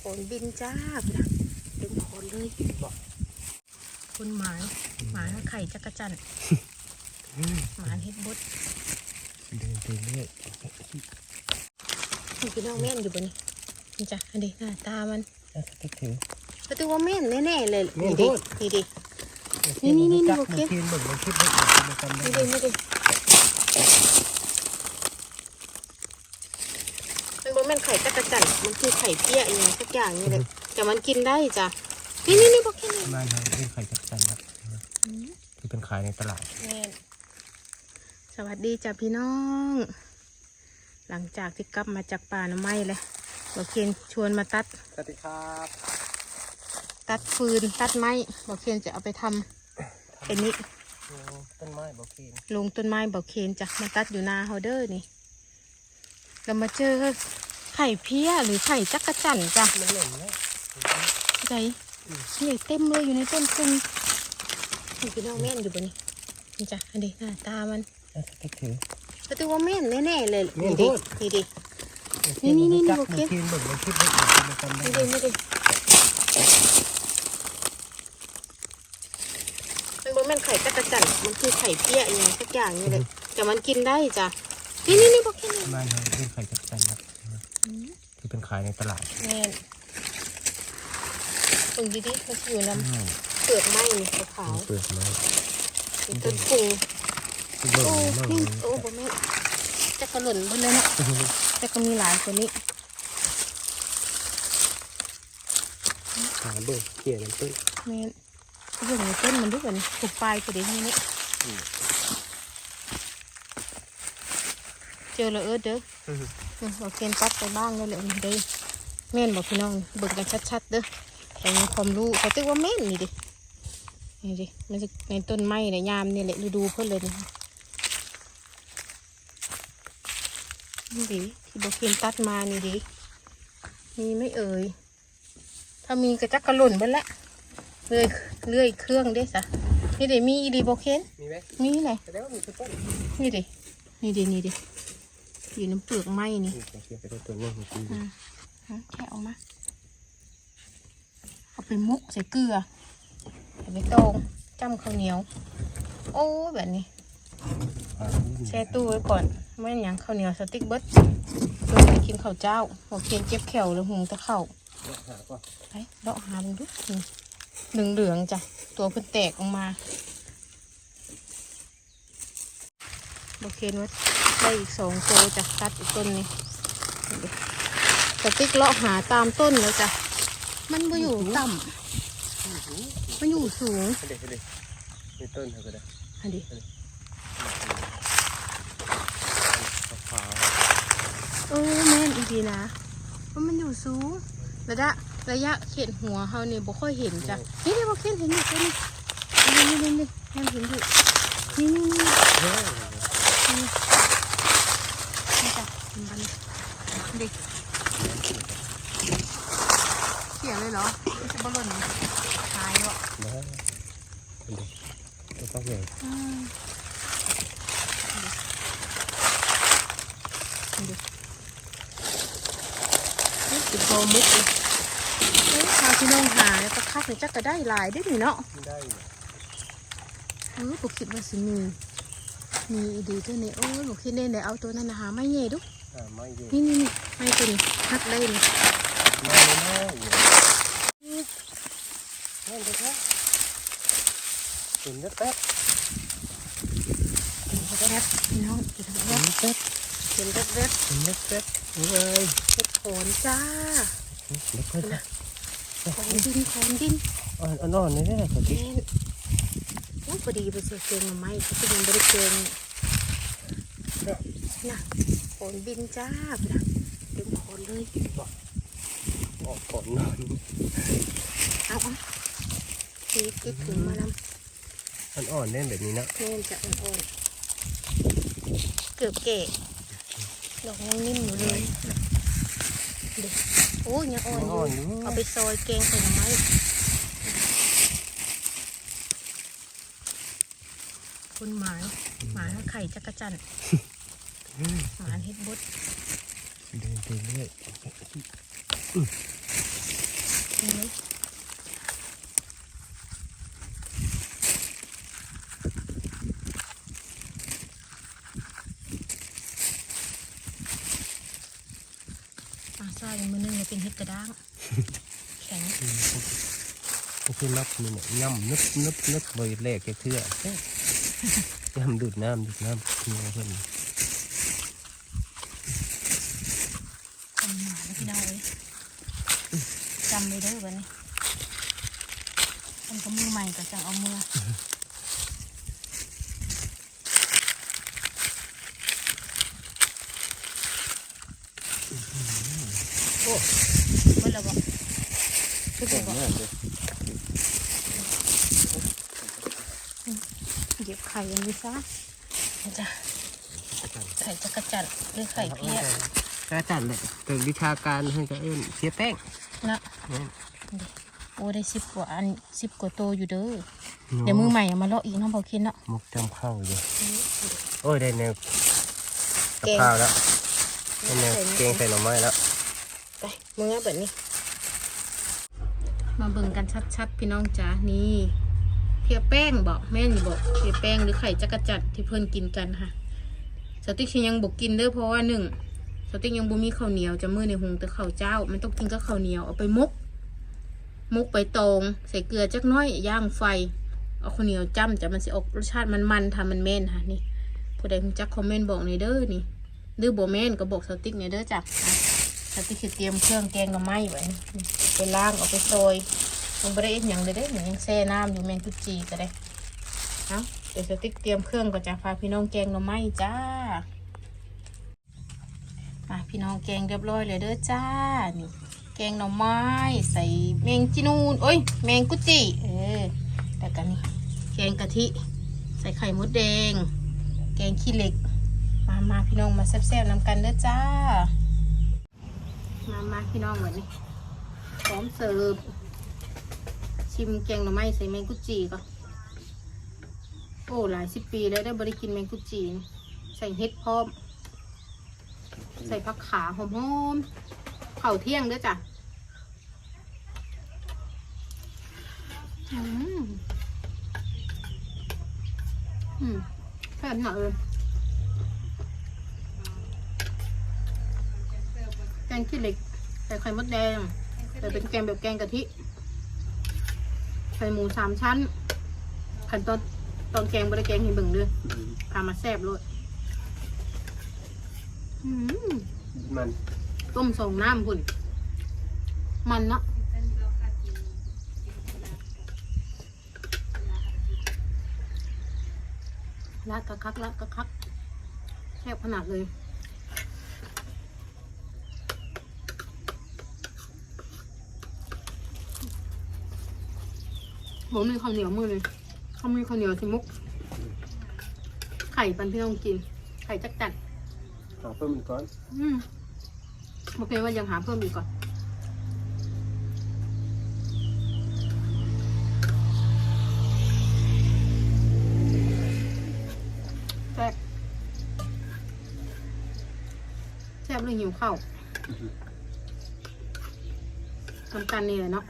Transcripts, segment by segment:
ขนบินจ้าพี่นะเต็มขนเลยคุณหมายหมายไข่จักรจันทร์หมาเฮ็ดบดเดินไปเรื่อยนี่พี่น้องแม่นอยู่บนนี้นี่จ้ะอันนี้หน้าตามันแล้วก็ถือก็ถือว่าแม่นแน่ๆเลยแม่นนี่ดิโพดนี่ดินี่นี่นี่จับโอเคมาเทียนเหมือนมันคิดได้มาทำได้นี่ดินี่ดิ มันบ่แม่นไข่จักรจันทร์มันคือไข่เปี้ยอย่างสักอย่างนี่เลยแต่มันกินได้จ้ะนี่นี่นี่บอกแค่นี้มาทางเป็นไข่จักรจันทร์ครับที่เป็นขายในตลาดแม่นสวัสดีจ้ะพี่น้อง หลังจากที่กลับมาจากป่าน้ำไม้เลยบอกเคนชวนมาตัดสวัสดีครับ ตัดฟืนตัดไม้บอกเคนจะเอาไปทำเป็นนี้ต้นไม้บอกเคนลงต้นไม้บอกเคนจะมาตัดอยู่นาเฮาเดอร์นี่เรามาเจอ ไข่เพี้ยหรือไข่จักระจั่นจ้ะมันหล่นแล้วใจนี่เต็มเลยอยู่ในต้นฟุงนี่พี่น้องแม่นอยู่บนนี้นี่จ้ะอันนี้หน้าตามันแล้วก็ถือก็ถือว่าแม่นแน่ๆเลยแม่นนี่ดิโพดนี่ดินี่นี่นี่จับโอมาเคเทียนเหมือนมันคิดได้มาทำได้นี่ดินี่ดิมันบ่แม่นไข่จักระจั่นมันคือไข่เปี้ยอย่างสักอย่างนี่เลยแต่มันกินได้จ้ะนี่นี่นี่บอกแค่นี้มาทางเป็นไข่จักรจันทร์ครับที่ เป็นขายในตลาดแม่นตรงดีดิมันอยู่น้อืมำเปลือกไม้นี่ขาวเปลือกไม้ๆมีต้นฟุงหล่นโอ้หล่นนี่โอ้บ่แม่นจะกระหล่นบนเลยเนาะแต่ก็มีหลายกว่านี้หาเบิ่งเกี่ยน้ำต้นแม่นเรื่องในต้นมันด้วยกันถูกปลายตัวเดียวนี่นี่อืมเจอแล้วเออเด้ออืม บอกเกณฑ์ตัดไปบ้างเลยแหละนี่เด้อแม่นบอกพี่น้องเบิ่งกันชัดๆเด้อแต่มีความรู้เขาตึกว่าแม่นนี่ดินี่ดิมันจะในต้นไม้ในยามนี่แหละฤดูเพิ่นเลยนี่นี่ดิที่บอกเกณฑ์ตัดมานี่ดิมีไหม่เอ่ยถ้ามีกระจักกระหล่นเบิ้ละเลื่อยเลื่อยเครื่องเด้สะนี่ดิมีอีดีบอกเคนมีไหมมีไหนแสดงว่ามีต้นนี่ดินี่ดินี่ดิ อยู่น้ำเปลือกไม้นี่นี่เกี่ยวไปได้ตัวนึงเมื่อกี้อ่าฮะแค่เอามา เอาไปมุกใส่เกลือใส่ใบตองจ้ำข้าวเหนียว โอ้ยแบบนี้อ่าแช่ตู้ไว้ก่อนไม่อย่างนั้นข้าวเหนียวสติ๊กเบิร์ดเพื่อไปกินข้าวเจ้าหัวเคียนเจ็บแขวหรือหุงตะเข่าหาก่อนไปเลาะหามันดูเหลืองเหลืองๆจ้ะตัวเพิ่นแตกออกมา โอเคว่าได้อีกสองโตวจ้ะตัดอีกต้นนี้สติ๊กเลาะหาตามต้นแล้วจ้ะ มันมาอยู่ต่ำมันอยู่สูงเด็กเด็กมีต้นเท่ากันได้อันนี้ขาวเออแม่นอีดีนะเพราะมันอยู่สูงระยะระยะเข็นหัวเขาเนี่ยบ่ค่อยเห็นจ้ะนี่นี่บ่เข็นเห็นอยู่ตัวนี้นี่นี่นี่นี่แม่นเห็นอยู่นี่นี่นี่ เฮ้ย นี่จ้ะมันดิเขียนเลยเหรอไม่ใช่บอลลูนหายวะ มาเด็กตัวป้าใหญ่ อืมดิ นี่ติดโบมุกเลยเอ้ยชาวที่น้องหาแล้วก็คักเลยจักก็ได้หลายได้หนิเนาะได้เออบุคิดว่าสิมี มีอีดีตัวนี้โอ้ยบุคิดเล่นเลยเอาตัวนั้นนะหาไม่เย่ดูอ่าไม่เยอะนี่นี่นี่ไม่ตัวนี้ฮักได้นี่ไม่ไม่ไม่นั่นเลยครับเห็นแป๊บแรปพี่น้องเห็นแรเห็ปนแป๊บเห็นแรปแรปเห็นแป๊บเฮ้ย เห็ดโขนจ้าเด็กคนละโขนดินโขนดินอ่อนอ่อนนี่แหละสติแม่นโอ้พอดีไปเสียเกงมาไหมเขาจะยังไม่ได้เกงน่ะโขนบินจ้าพี่นะเต็มโขนเลยออกก่อนนอนเอาเอาทีคิดถึงมานมันอ่อนแน่แบบนี้นะำแม่นจะอ่อนๆเกือบเก๋ดอกยังนิ่มอยู่เลยเด็กโอ้ยยังอ่อนอ่อนออยู่ยู่เอาไปซอยแกงใส่หน่อไม้คุณหมายหมาไข่จักรจันทร์หมาเฮ็ดบดเดินไปเรื่อย กินเลย อาอย่างมือนึงเนี่ยเป็นเห็ดกระด้าง แข็งก็คือนับนี่เนี่ยย่ำนึบนึบนึบเลยแรกแค่เทื่อเอ้ยย่ำดูดน้ำดูดน้ำเพิ่น จำหนาแล้วพี่น้องเลยจำเลยเด้อวันนี้มันก็มือใหม่ก็จะเอามือ โอ้เมื่อไรบอกทุกคนบอกเก็บไข่อันนี้ซะมันจะไข่จักระจัดหรือไข่เพี้ยกระจันเลยเกิดวิชาการให้กับเอิ้นเสียแป้งนะเนี่ยโอ้ได้สิบกว่าอันสิบกว่าโตอยู่เด้อเดี๋ยวมือใหม่เอามาเลาะอีกน้องเบาคินเนาะมุกจำเข้าอยู่โอ้ยได้แนวกับเก่งข้าวแล้วได้แนวเกงใส่หน่อไม้แล้ว ไปมือแบบนี้ มาเบิ่งกันชัดๆ พี่น้องจ๋านี่เพียแป้งบอกแม่นอยู่บอกเพียแป้งหรือไข่จักรจัดที่เพิ่นกินกันค่ะ สติ๊กฉันยังบอกกินเด้อเพราะว่าหนึ่งสติ๊กยังบ่มีข้าวเหนียวจะมือในหุงแต่ข้าวเจ้า มันต้องกินกับข้าวเหนียวเอาไปมุกมุกไปตองใส่เกลือจักน้อยย่างไฟเอาข้าวเหนียวจ้ำจะมันสิออกรสชาติมันๆทำมันแม่นค่ะนี่ผู้ใดรู้จักคอมเมนต์บอกในเด้อนี่ดื้อบ่แม่นก็บอกสติ๊กในเด้อจ้ะ อะสติ๊กคือเตรียมเครื่องแกงหน่อไม้ไว้ไปล้างเอาไปซอยมันบ่ได้อ็ดหยังเลยเด้มันยังแช่น้ำอยู่แมงกุจีก็ได้เอาเดี๋ยวสติ๊กเตรียมเครื่องก่อนจะพาพี่น้องแกงหน่อไม้จ้ามาพี่น้องแกงเรียบร้อยเลยเด้อจ้านี่แกงหน่อไม้ใส่แมงจีนูนโอ้ยแมงกุจิเออแล้วกันนี่แกงกะทิใส่ไข่มดแดง แกงขี้เหล็ก มามาพี่น้องมาแซ่บๆน้ำกันเด้อจ้า มามาพี่น้องวันนี้พร้อมเสิร์ฟ ชิมแกงหน่อไม้ใส่แมงกุจิก่อนโอ้หลายสิบปีแล้วได้บริกินแมงกุจีใส่เห็ดพร้อม ใส่ผักขาหอมๆเผาเที่ยงด้วยจ้ะอืมอืมแซ่บหน่อยเลย แกงขี้เหล็กใส่ไข่มดแดงแต่เป็นแกงแบบแกงกะทิใส่หมูสามชั้นขันตอนตอนแกงบริแกงให้เบิ่งด้วยพามาแซ่บเลยอืมมันต้มส่งน้ำคุณมันเนาะละกะคักละกะคักแซ่บขนาดเลย ผมมีข้าวเหนียวมือเลยเขามีข้าวเหนียวสิมุก ไข่ปันพี่น้องกิน ไข่จักจัดหาเพิ่มอีกก่อนอืมโอเคว่ายังหาเพิ่มอีกก่อนแซ่บแซ่บเลยหิวข้าวทำกันนี่แหละเนาะ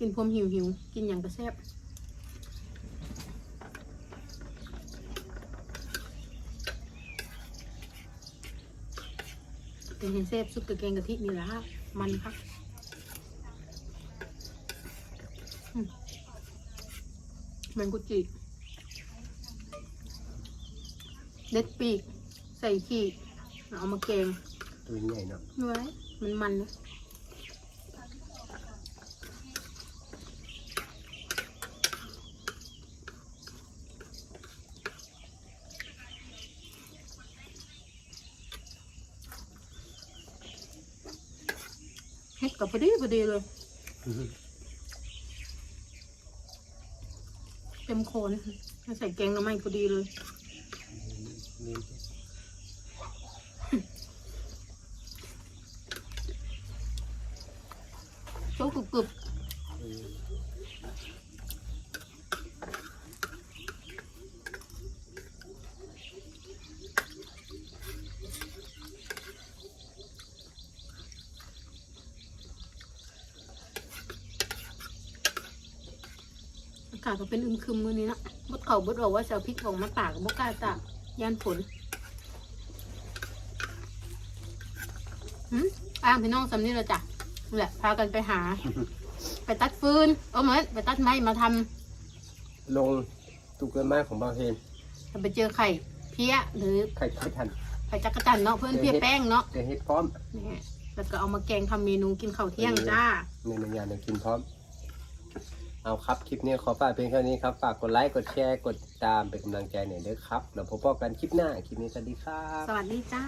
กันกินพรมหิวหิวๆกินอย่างกระแซ่บเป็นเห็นแซ่บซุปกับแกงกะทินี่แหละฮะมันครับอืมแมงกุจิเด็ดปีก ใส่ขี้เอามาแกงตัวใหญ่เนาะไว้มันมันนะ เฮ็ดกับพอดีพอดีเลย เต็มโคนใส่แกงหน้ำไม้พอดีเลย โจ๊กกรึบา กาศก็เป็นอึมครึมมือนี้นะบดเขาบดออกว่าจะเอาพริกออกมาตากกับบกล้าตากย่านฝนหืมอ้างพี่น้องสำนี่เลยจ้ะนั่แหละพากันไปหา ไปตัดฟืนเอาเหมือนไปตัดไม้มาทำลงตุกเกินไม้ของบางเฮนถ้าไปเจอไข่เพี้ยหรือไข่ไข่ทันไข่จักรจันทร์เนาะเพื่อนเพี้ยแป้งเนาะเจะเฮ็ดพร้อมนี่แล้วก็เอามาแกงทำเมนูกินข้าวเที่ยงจ้าในในงานในกินพร้อม เอาครับ คลิปนี้ขอฝากเพียงแค่นี้ครับ ฝากกดไลค์ กดแชร์ กดติดตามเป็นกำลังใจหน่อยด้อครับ แล้วพบกันคลิปหน้า คลิปนี้สวัสดีครับ สวัสดีจ้า